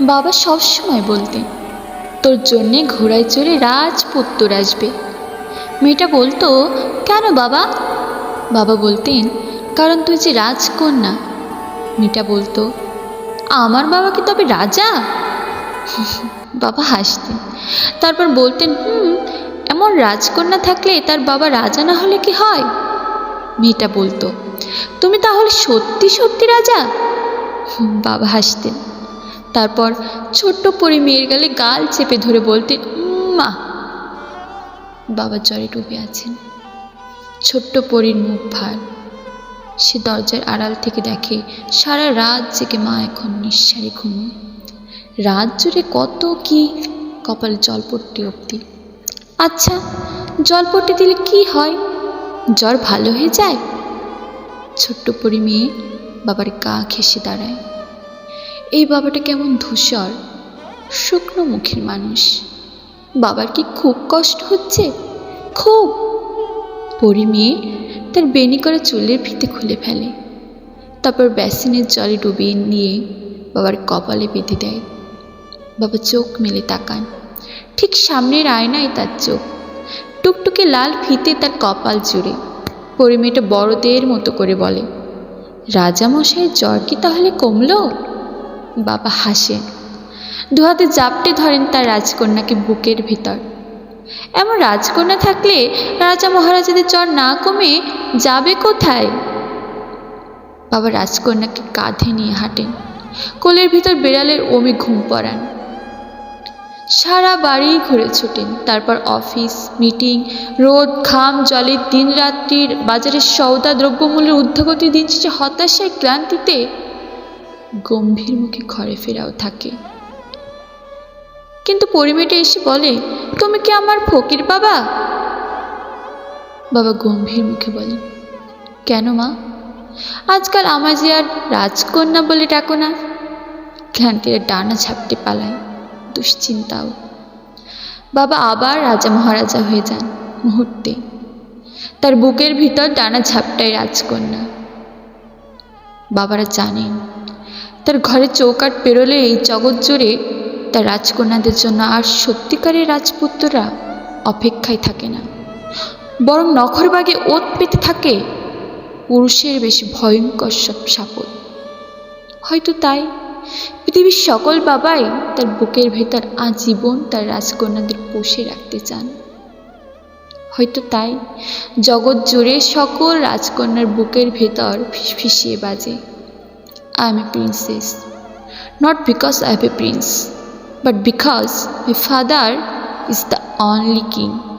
বাবা সবসময় বলতেন তোর জন্যে ঘোড়ায় চড়ে রাজপুত্তর আসবে। মেয়েটা বলতো, কেন বাবা? বাবা বলতেন, কারণ তুই যে রাজকন্যা। মেয়েটা বলতো, আমার বাবা কি তবে রাজা? বাবা হাসতেন, তারপর বলতেন, হুম, এমন রাজকন্যা থাকলে তার বাবা রাজা না হলে কি হয়? মেয়েটা বলতো, তুমি তাহলে সত্যি সত্যি রাজা? বাবা হাসতেন তারপর ছোট্ট পরি মেয়ের গালে গাল চেপে ধরে বলতেন "উম, মা। বাবা জ্বরে ডুবে আছেন। ছোট্ট পরীর মুখ ভার। সে দরজার আড়াল থেকে দেখে সারা রাত জেগে মা এখন নিঃসারে ঘুমোয়। রাত জুড়ে কত কি কপালে জলপট্টি অবধি। আচ্ছা জলপট্টি দিলে কি হয়? জ্বর ভালো হয়ে যায়? ছোট্ট পরি মেয়ে বাবার গা ঘেসে দাঁড়ায়। এই বাবাটা কেমন ধূসর, শুকনো মুখের মানুষ। বাবার কি খুব কষ্ট হচ্ছে? খুব। পরি মেয়ে তার বেনি করা চুলের ফিতে খুলে ফেলে। তারপর বেসিনের জলে ডুবিয়ে নিয়ে বাবার কপালে বেঁধে দেয়। বাবা চোখ মেলে তাকান। ঠিক সামনের আয়নায় তার চোখ। টুকটুকে লাল ফিতে তার কপাল জুড়ে। পরি মেয়েটা বড়দের মতো করে বলে, রাজামশাইয়ের জ্বর কি তাহলে কমলো? বাবা হাসেন দুহাতে জাপটে ধরেন তার রাজকন্যাকে বুকের ভিতর। এমন রাজকন্যা থাকলে রাজা মহারাজাদের চর না কমে যাবে কোথায়? বাবা রাজকন্যাকে কাঁধে নিয়ে হাঁটেন। কোলের ভিতর বেড়ালের ওমে ঘুম পড়ান সারা বাড়ি ঘুরে ছুটেন। তারপর অফিস, মিটিং, রোদ, ঘাম, জলে দিন রাত্রির বাজারের সৌদা দ্রব্যমূল্যের ঊর্ধ্বগতি দিন শেষে হতাশায় ক্লান্তিতে গম্ভীর মুখে ঘরে ফেরাও থাকে। কিন্তু পরিমেটা এসে বলে, তুমি কি আমার ফকির বাবা? বাবা গম্ভীর মুখে বলে, কেন মা? আজকাল আমার যে আর রাজকন্যা বলে ডাকো না। ক্লান্তির ডানা ঝাপটে পালায়, দুশ্চিন্তাও। বাবা আবার রাজা মহারাজা হয়ে যান মুহূর্তে। তার বুকের ভিতর ডানা ঝাপটায় রাজকন্যা। বাবারা জানেন তার ঘরে চৌকাট পেরোলে এই জগৎ জুড়ে তার রাজকন্যাদের জন্য আর সত্যিকারের রাজপুত্ররা অপেক্ষায় থাকে না। বরং নখরবাগে ওত পেতে থাকে পুরুষের বেশি ভয়ঙ্কর সব সাপদ হয়তো তাই পৃথিবীর সকল বাবাই তার বুকের ভেতর আজীবন তার রাজকন্যাদের পুষে রাখতে চান। হয়তো তাই জগৎ জুড়ে সকল রাজকন্যার বুকের ভেতর ফিসফিসিয়ে বাজে। I am a princess. Not because I am a prince, but because my father is the only king.